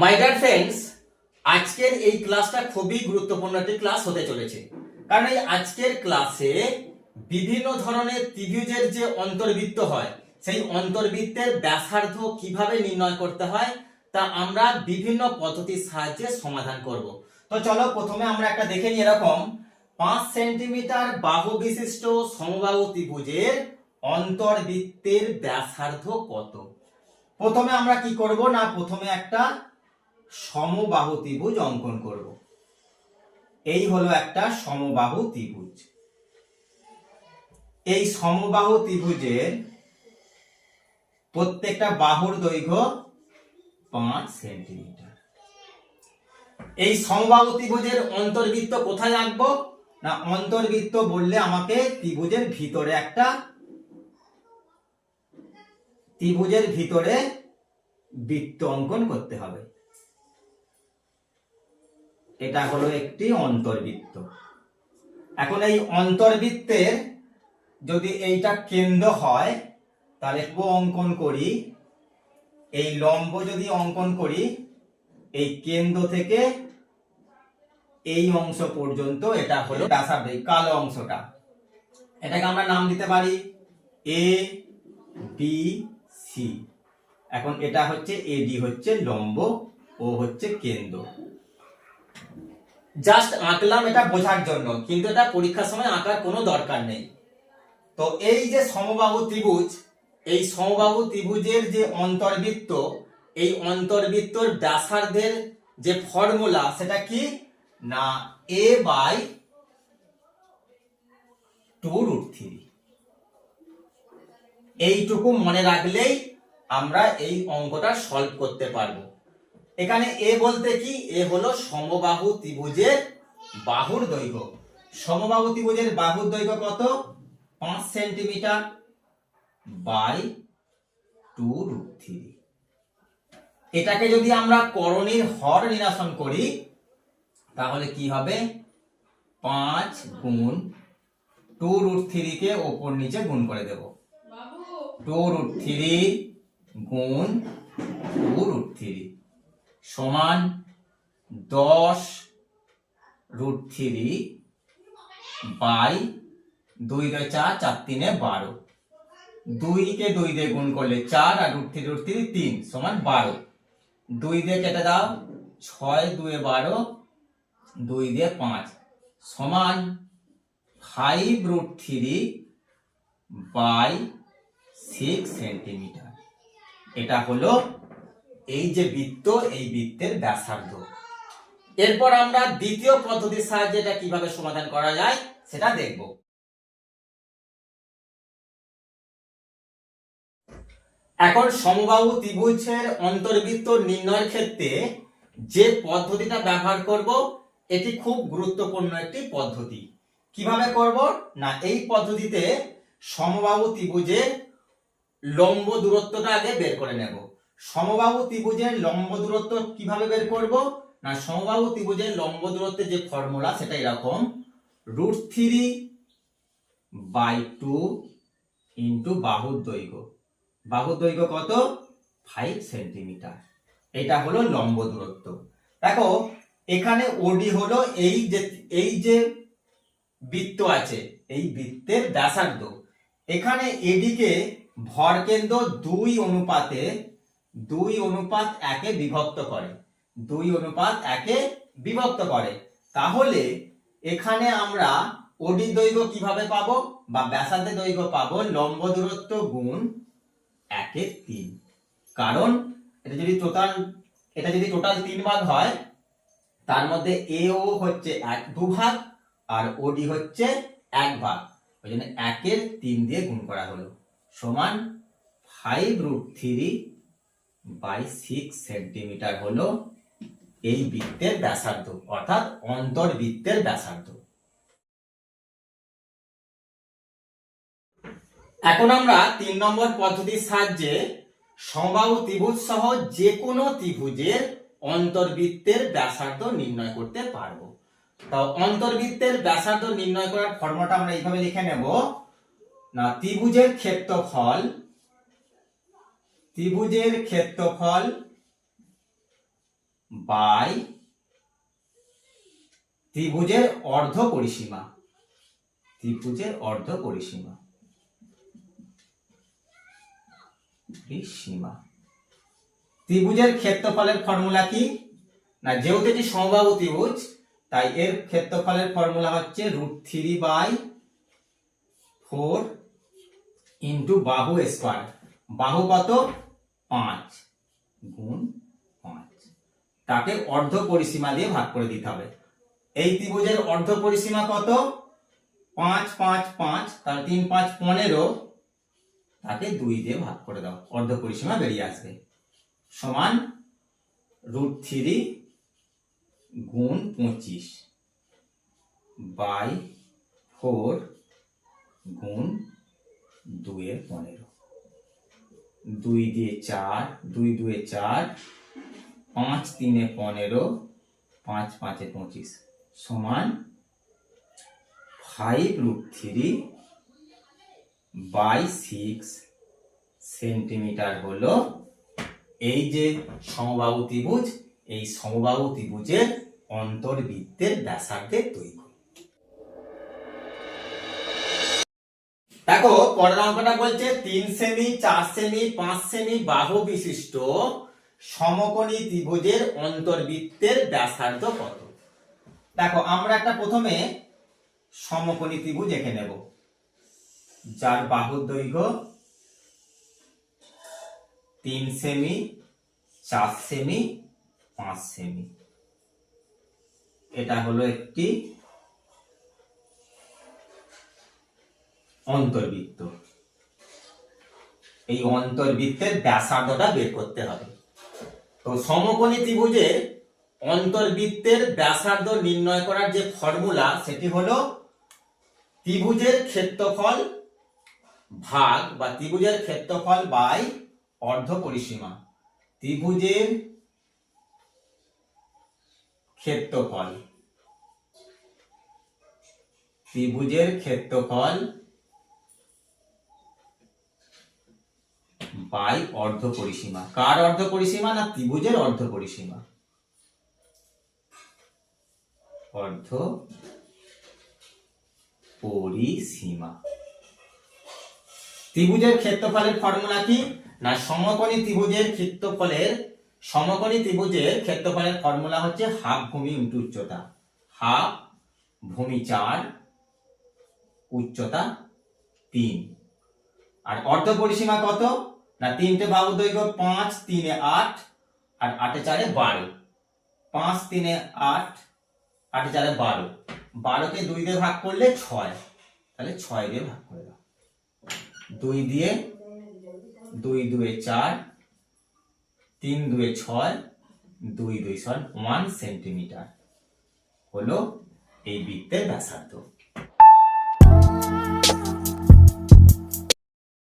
My dear friends আজকের এই ক্লাসটা খুবই গুরুত্বপূর্ণ একটি ক্লাস হতে চলেছে। কারণ এই আজকের ক্লাসে বিভিন্ন ধরনের ত্রিভুজের যে অন্তর্বৃত্ত হয়, সেই অন্তর্বৃত্তের ব্যাসার্ধ কীভাবে নির্ণয় করতে হয়, তা আমরা বিভিন্ন পদ্ধতির সাহায্যে সমাধান করব। তো চলো প্রথমে আমরা একটা দেখে নিই এরকম। পাঁচ সেন্টিমিটার বাহু বিশিষ্ট সমবাহু ত্রিভুজের অন্তর্বৃত্তের ব্যাসার্ধ কত? প্রথমে আমরা কি করব না, প্রথমে একটা সমবাহু ত্রিভুজ অঙ্কন করব। এই হলো একটা সমবাহু ত্রিভুজ। এই সমবাহু ত্রিভুজের প্রত্যেকটা বাহুর দৈর্ঘ্য পাঁচ সেন্টিমিটার। এই সমবাহু ত্রিভুজের অন্তর্বৃত্ত কোথায় আঁকবো না, অন্তর্বৃত্ত বললে আমাকে ত্রিভুজের ভিতরে একটা ত্রিভুজের ভিতরে বৃত্ত অঙ্কন করতে হবে। এটা হলো একটি অন্তর্বৃত্ত। এখন এই অন্তর্বৃত্তের যদি এইটা কেন্দ্র হয়, তাহলে একটু অঙ্কন করি। এই লম্ব যদি অঙ্কন করি, এই কেন্দ্র থেকে এই অংশ পর্যন্ত এটা হলো ব্যাসার্ধ কালো অংশটা। এটাকে আমরা নাম দিতে পারি এ বি সি এখন এটা হচ্ছে এডি হচ্ছে লম্ব, ও হচ্ছে কেন্দ্র। জাস্ট আঁকলাম এটা বোঝার জন্য, কিন্তু এটা পরীক্ষার সময় আঁকার কোনো দরকার নেই। তো এই যে সমবাহু ত্রিভুজ, এই সমবাহু ত্রিভুজের যে অন্তর্বৃত্ত, এই অন্তর্বৃত্তর ব্যাসার্ধের যে ফর্মুলা, সেটা কি? না A by two root three এইটুকু মনে রাখলেই আমরা এই অঙ্কটা সলভ করতে পারব। এখানে এ বলতে কি? এ হলো সমবাহু ত্রিভুজের বাহুর দৈর্ঘ্য। সমবাহু ত্রিভুজের বাহুর দৈর্ঘ্য কত? পাঁচ centimetre by two root three. এটাকে যদি আমরা করণীর হর নিরাসন করি তাহলে কি হবে? পাঁচ গুণ টু রুট থ্রিকে ওপর নিচে গুণ করে দেব। টু রুট থ্রি গুণ টু রুট থ্রি। সমান দশ রুট থ্রি বাই দুই দুই চার চার তিনে বারো। দুইকে দুই দিয়ে গুণ করলে চার আর রুট থ্রি রুট থ্রি তিন সমান বারো। দুই দিয়ে কেটে দাও, ছয় দুয়ে বারো, দুই দিয়ে পাঁচ। সমান five root three by six centimetre এটা হলো এই যে বৃত্ত, এই বৃত্তের ব্যাসার্ধ। এরপর আমরা দ্বিতীয় পদ্ধতির সাহায্যে এটা কীভাবে সমাধান করা যায়, সেটা দেখব। এখন সমবাহু ত্রিভুজের অন্তর্বৃত্ত নির্ণয়ের ক্ষেত্রে যে পদ্ধতিটা ব্যবহার করব, এটি খুব গুরুত্বপূর্ণ একটি পদ্ধতি। কীভাবে করব? না, এই পদ্ধতিতে সমবাহু ত্রিভুজের লম্ব দূরত্বটা আগে বের করে নেব। সমবাহু ত্রিভুজের লম্ব দূরত্ব কীভাবে বের করব? না, সমবাহু ত্রিভুজের লম্ব দূরত্বের যে ফর্মুলা সেটা এরকম। Root three by two into বাহুর দৈর্ঘ্য। বাহুর দৈর্ঘ্য কত? Five centimetre. এটা হলো লম্ব দূরত্ব। দেখো, এখানে ওডি হলো এই যে এই যে বৃত্ত আছে, এই বৃত্তের ব্যাসার্ধ। এখানে এডিকে ভর কেন্দ্র দুই অনুপাতে দুই অনুপাত একে বিভক্ত করে। দুই অনুপাত একে বিভক্ত করে। তাহলে এখানে আমরা ওডি দৈর্ঘ্য কীভাবে পাবো বা ব্যাসার্ধের দৈর্ঘ্য পাবো লম্ব দূরত্ব গুণ একে তিন। কারণ এটা যদি টোটাল এটা যদি টোটাল তিন ভাগ হয়, তার মধ্যে এ ও হচ্ছে এক দু ভাগ আর ওডি হচ্ছে এক ভাগ। ওই জন্য একের তিন দিয়ে গুণ করা হলো। সমান ফাইভ রুট থ্রি সেন্টিমিটার হলো এই বৃত্তের ব্যাসার্ধ, অর্থাৎ অন্তর্বৃত্তের ব্যাসার্ধ। এখন আমরা তিন নম্বর পদ্ধতির সাহায্যে সমবাহু ত্রিভুজ সহ যে কোনো ত্রিভুজের অন্তর্বৃত্তের ব্যাসার্ধ নির্ণয় করতে পারব। তো অন্তর্বৃত্তের ব্যাসার্ধ নির্ণয় করার ফর্মটা আমরা এইভাবে লিখে নেব। না, ত্রিভুজের ক্ষেত্রফল ত্রিভুজের ক্ষেত্রফল বাই ত্রিভুজের অর্ধ পরিসীমা। ত্রিভুজের অর্ধ পরিসীমা। সীমা ত্রিভুজের ক্ষেত্রফলের ফর্মুলা কি? না, যেহেতু এটি সমবাহু ত্রিভুজ, তাই এর ক্ষেত্রফলের ফর্মুলা হচ্ছে root three by four into বাহু স্কোয়ার। বাহু কত? পাঁচ। গুণ পাঁচ। তাকে অর্ধ পরিসীমা দিয়ে ভাগ করে দিতে হবে। এই ত্রিভুজের অর্ধ পরিসীমা কত? পাঁচ পাঁচ পাঁচ। তাহলে তিন, পাঁচ, পনেরো। তাকে দুই দিয়ে ভাগ করে দাও। অর্ধ পরিসীমা বেরিয়ে আসবে। সমান রুট থ্রি গুণ পঁচিশ বাই ফোর গুণ দুইয়ের পনেরো। দুই দিয়ে চার, দুই দুয়ে চার, পাঁচ তিনে পনেরো, পাঁচ পাঁচে পঁচিশ সমান five root three by six centimetre হলো এই যে সমবাহু ত্রিভুজ, এই সমবাহু ত্রিভুজের অন্তর্বৃত্তের ব্যাসার্ধের দৈর্ঘ্য। দেখো পরের বলছে তিন সেমি চার সেমি পাঁচ সেমি বাহু বিশিষ্ট সমকোণী ত্রিভুজের অন্তর্বৃত্তের ব্যাসার্ধ কত? দেখো, আমরা একটা প্রথমে সমকোণী ত্রিভুজ এঁকে নেব। যার বাহুর দৈর্ঘ্য তিন সেমি চার সেমি পাঁচ সেমি এটা হলো একটি অন্তর্বৃত্ত। এই অন্তর্বৃত্তের ব্যাসার্ধটা বের করতে হবে। তো সমকোণী ত্রিভুজে অন্তর্বৃত্তের ব্যাসার্ধ নির্ণয় করার যে ফর্মুলা, সেটি হলো ত্রিভুজের ক্ষেত্রফল ভাগ বা ত্রিভুজের ক্ষেত্রফল বাই অর্ধ পরিসীমা। ত্রিভুজের ক্ষেত্রফল ত্রিভুজের ক্ষেত্রফল বাই অর্ধ পরিসীমা। কার অর্ধ পরিসীমা না ত্রিভুজের অর্ধ পরিসীমা? অর্ধ পরিসীমা। ত্রিভুজের ক্ষেত্রফলের ফর্মুলা কি? না, সমকোণী ত্রিভুজের ক্ষেত্রফলের, সমকোণী ত্রিভুজের ক্ষেত্রফলের ফর্মুলা হচ্ছে হাফ ভূমি ইন্টু উচ্চতা। হাফ ভূমি চার, উচ্চতা তিন। আর অর্ধ পরিসীমা কত? না, তিনটে বাহু দৈর্ঘ্য পাঁচ, তিনে আট, আর আটে চারে বারো। পাঁচ, তিনে আট, আটে চারে বারো। বারোকে দুই দিয়ে ভাগ করলে ছয়। তাহলে ছয় দিয়ে ভাগ করে দাও। দুই দিয়ে দুই দুয়ে চার, তিন দুয়ে ছয়, দুই দুই সমান ওয়ান সেন্টিমিটার। হলো এই বৃত্তের ব্যাসার্ধ।